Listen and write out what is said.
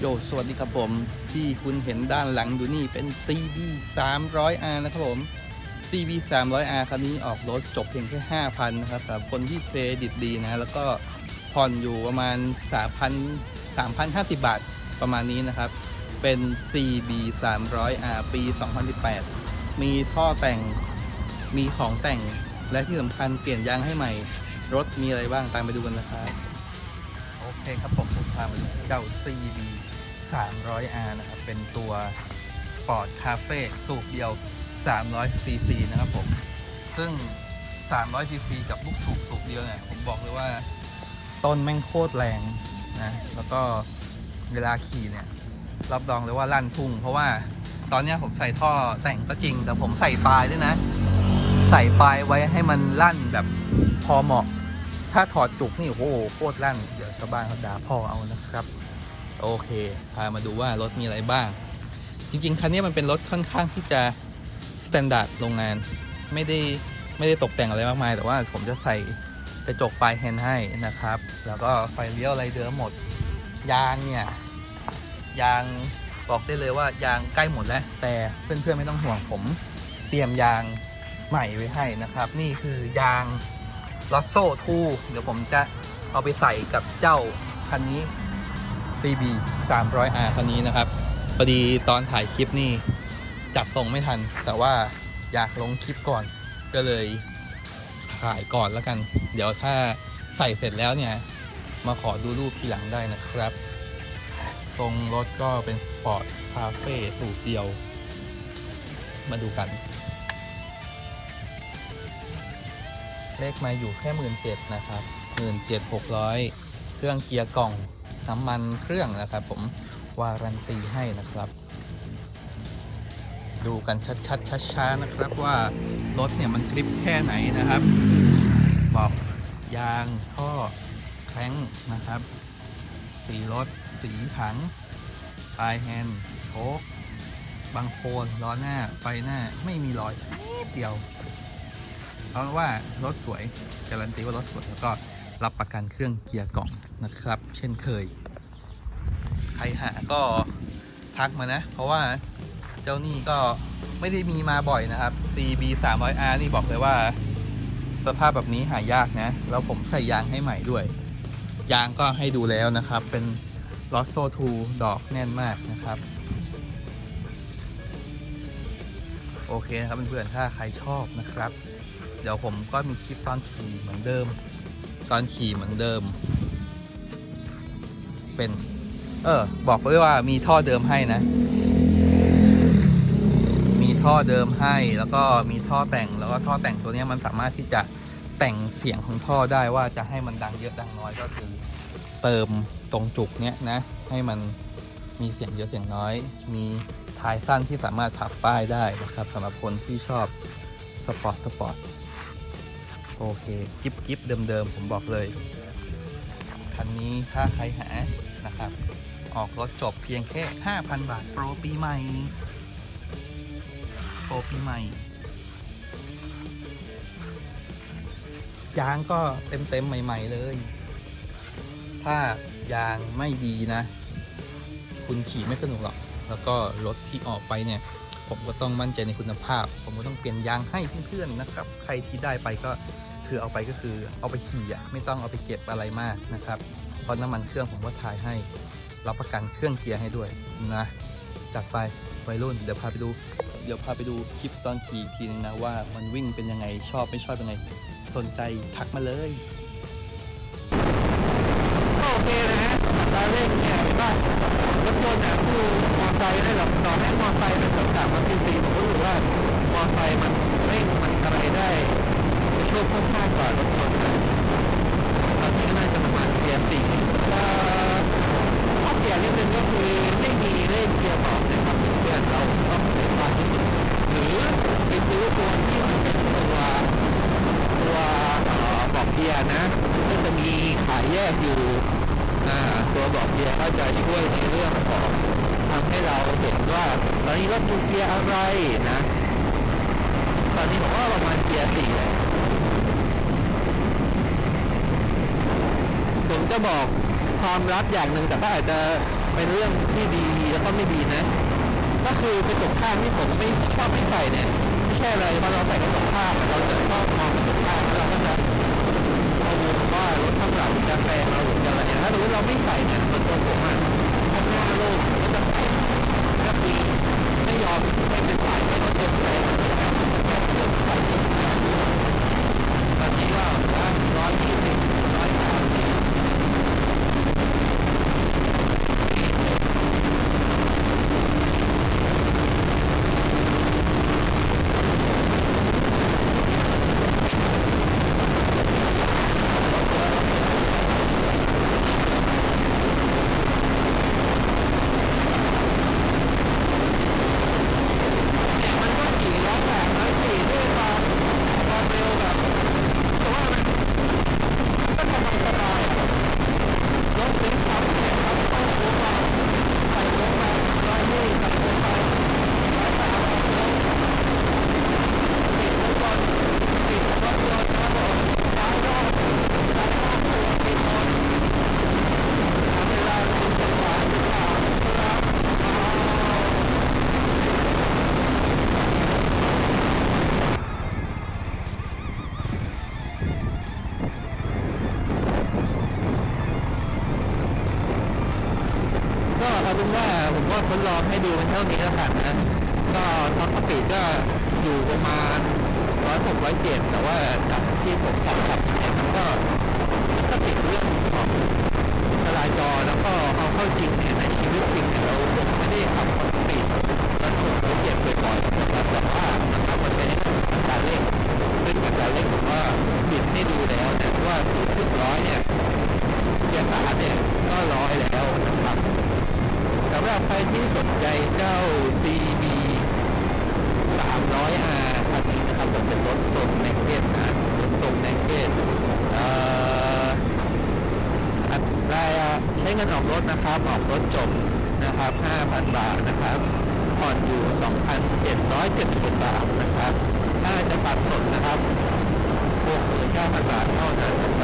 โยสวัสดีครับผม ที่คุณเห็นด้านหลังอยู่นี่เป็น CB 300R นะครับผม CB 300R คันนี้ออกรถจบเพียงแค่5,000นะครับสำหรับคนที่เครดิตดีนะ แล้วก็ผ่อนอยู่ประมาณ 3,000 3,050 บาทประมาณนี้นะครับ เป็น CB 300R ปี 2018 มีท่อแต่งมีของแต่งและที่สำคัญเปลี่ยนยางให้ใหม่ รถมีอะไรบ้างตามไปดูกันนะครับ เคครับผมผมพามาดูเจ้า CB 300R นะครับ เป็นตัว Sport Cafe สูบเดียว 300 cc นะครับผม ซึ่ง 300 cc กับลูกสูบสูบเดียวเนี่ยผมบอกเลยว่าต้นแม่งโคตรแรงนะ แล้วก็เวลาขี่เนี่ย รับรองเลยว่าลั่นทุ่ง เพราะว่าตอนเนี้ยผมใส่ท่อแต่งก็จริง แต่ผมใส่ปลายด้วยนะ ใส่ปลายไว้ให้มันลั่นแบบพอเหมาะ ถ้าถอดจุกนี่โอ้โหโคตรลั่นเดี๋ยวชาวบ้านเขาด่าพ่อเอานะครับ โอเคพามาดูว่ารถมีอะไรบ้าง จริงๆคันนี้มันเป็นรถค่อนข้างที่จะสแตนดาร์ดโรงงานไม่ได้ไม่ได้ตกแต่งอะไรมากมาย แต่ว่าผมจะใส่กระจกปลายแฮนด์ให้นะครับ แล้วก็ไฟเลี้ยวอะไรเดิมหมด ยางเนี่ย ยางบอกได้เลยว่ายางใกล้หมดแล้ว แต่เพื่อนๆไม่ต้องห่วงผมเตรียมยางใหม่ไว้ให้นะครับ นี่คือยาง ลอสโซ่ทูเดี๋ยวผมจะเอาไปใส่กับเจ้าคันนี้ CB 300R คันนี้นะครับพอดีตอนถ่ายคลิปนี่จับตรงไม่ทัน แต่ว่าอยากลงคลิปก่อนก็เลยถ่ายก่อนแล้วกัน เดี๋ยวถ้าใส่เสร็จแล้วเนี่ย มาขอดูรูปทีหลังได้นะครับ ทรงรถก็เป็นสปอร์ตคาเฟ่สูตรเดียว มาดูกัน เลขมาอยู่แค่หมื่นเจ็ดนะครับหมื่นเจ็ดหกร้อยเครื่องเกียร์กล่องน้ำมันเครื่องนะครับ ผมวารันตีให้นะครับ ดูกันชัดๆช้าๆนะครับว่ารถเนี่ยมันกริปแค่ไหนนะครับ บอกยางท่อแคร้งนะครับ สีรถ สีถังปลายแฮนด์โชคบางโคนล้อหน้าไฟหน้าไม่มีรอยนิดเดียว เอาว่ารถสวยการันตีว่ารถสวยแล้วก็รับประกันเครื่องเกียร์กล่องนะครับ เช่นเคย ใครหาก็ทักมานะ เพราะว่าเจ้านี่ก็ไม่ได้มีมาบ่อยนะครับ CB 300R นี่บอกเลยว่า สภาพแบบนี้หายากนะ แล้วผมใส่ยางให้ใหม่ด้วย ยางก็ให้ดูแล้วนะครับ เป็น l o s s o 2ดอกแน่นมากนะครับ โอเคนะครับเพื่อนๆถ้าใครชอบนะครับ เดี๋ยวผมก็มีคลิปตอนขี่เหมือนเดิม ตอนขี่เหมือนเดิม เป็น เออ บอกเลยว่ามีท่อเดิมให้นะ มีท่อเดิมให้แล้วก็มีท่อแต่งแล้วก็ท่อแต่งตัวนี้มันสามารถที่จะแต่งเสียงของท่อได้ว่าจะให้มันดังเยอะดังน้อยก็คือเติมตรงจุกเนี้ยนะ ให้มันมีเสียงเยอะเสียงน้อย มีท้ายสั้นที่สามารถพับป้ายได้นะครับสำหรับคนที่ชอบสปอร์ตสปอร์ต โอเคกิฟกิฟเดิมๆ ผมบอกเลย คันนี้ถ้าใครหานะครับ ออกรถจบเพียงแค่ 5,000 บาท โปรปีใหม่ โปรปีใหม่ ยางก็เต็มๆ ใหม่ ๆ เลย ถ้ายางไม่ดีนะ คุณขี่ไม่สนุกหรอก แล้วก็รถที่ออกไปเนี่ย ผมก็ต้องมั่นใจในคุณภาพ ผมก็ต้องเปลี่ยนยางให้เพื่อนๆนะครับ ใครที่ได้ไปก็คือเอาไปก็คือเอาไปขี่อะไม่ต้องเอาไปเก็บอะไรมากนะครับเพราะน้ำมันเครื่องผมก็ถ่ายให้รับประกันเครื่องเกียร์ให้ด้วยนะจัดไปวัยรุ่นเดี๋ยวพาไปดู เดี๋ยวพาไปดูคลิปตอนขี่ทีนึงนะว่ามันวิ่งเป็นยังไงชอบไม่ชอบยังไงสนใจทักมาเลยโอเคนะฮะตาเร่งเนี่ยเห็นป่ะรถยนต์เนี่ยคู่มอไซค์ได้หรอกต่อให้มอไซค์มันเกื อบสามร้อยซีซีผมก็รู้ว่ามอไซค์มันเร่งมันอะไรได้ช่วยค่อนข้างกว่ารถยนต์นะตอนนี้ก็น่าจะประมาณเกียร์สี่เอ่อข้อเสียนิดนึงก็คือไม่มีเล่นเกียร์บอกนะครับเพื่อนเราต้องเสียความรู้สึกหรือไปซื้อตัวที่มันเป็นตัวตัวบอกเกียร์นะก็จะมีขายแยกอยู่อ่าตัวบอกเกียร์ก็จะช่วยในเรื่องของ ทำให้เราเห็นว่าตอนนี้รถดูเกียร์อะไรนะ ตอนนี้ผมว่าประมาณเกียร์สี่แหละผมจะบอกความลับอย่างหนึ่งแต่ก็อาจจะเป็นเรื่องที่ดีแล้วก็ไม่ดีนะ ก็คือกระจกข้างที่ผมไม่ชอบไม่ใส่เนี่ยไม่ใช่อะไรเพราะเราใส่กระจกข้างเราจะชอบมองกระจกข้างแล้วเราก็จะกังวลว่ารถข้างหลังจะแซงเราหรือจะอะไรเนี่ยถ้าสมมติเราไม่ใส่เนี่ยมันตัวผมอะข้างหน้าโล่งผมก็จะใส่ก็คือ ไทดลองให้ดูเป็นเท่านี้แล้วกันนะ ก็ท็อปสปีดก็อยู่ประมาณร้อยหกร้อยเจ็ดแต่ว่าจากที่ผมขับขับเนี่ยมันก็ก็ติดเรื่องของจราจรแล้วก็เอาเข้าจริงเนี่ยในชีวิตจริงเนี่ยเราไม่ได้ขับท็อปสปีดแล้วหกร้อยเจ็ดบ่อยๆนะครับแต่ว่านะครับมันเป็นอัตรเร่งซึ่งอัตราเร่งผมว่าบิดให้ดูแล้วเนี่ว่าถึงร้อยเนี่ยเกียร์สามเนี่ยก็ร้อยแล้วนะครับ สำหรับใครที่สนใจเจ้า CB 300R คันนี้นะครับผมเป็นรถทรงในเกตนะรถทรงในเกตเอ่ออัตราใช้เงินออกรถนะครับ ออกรถจบนะครับ 5,000 บาทนะครับผ่อนอยู่ 2,770บาทนะครับ ถ้าจะปัดสดนะครับ69,000 บาทเท่านั้น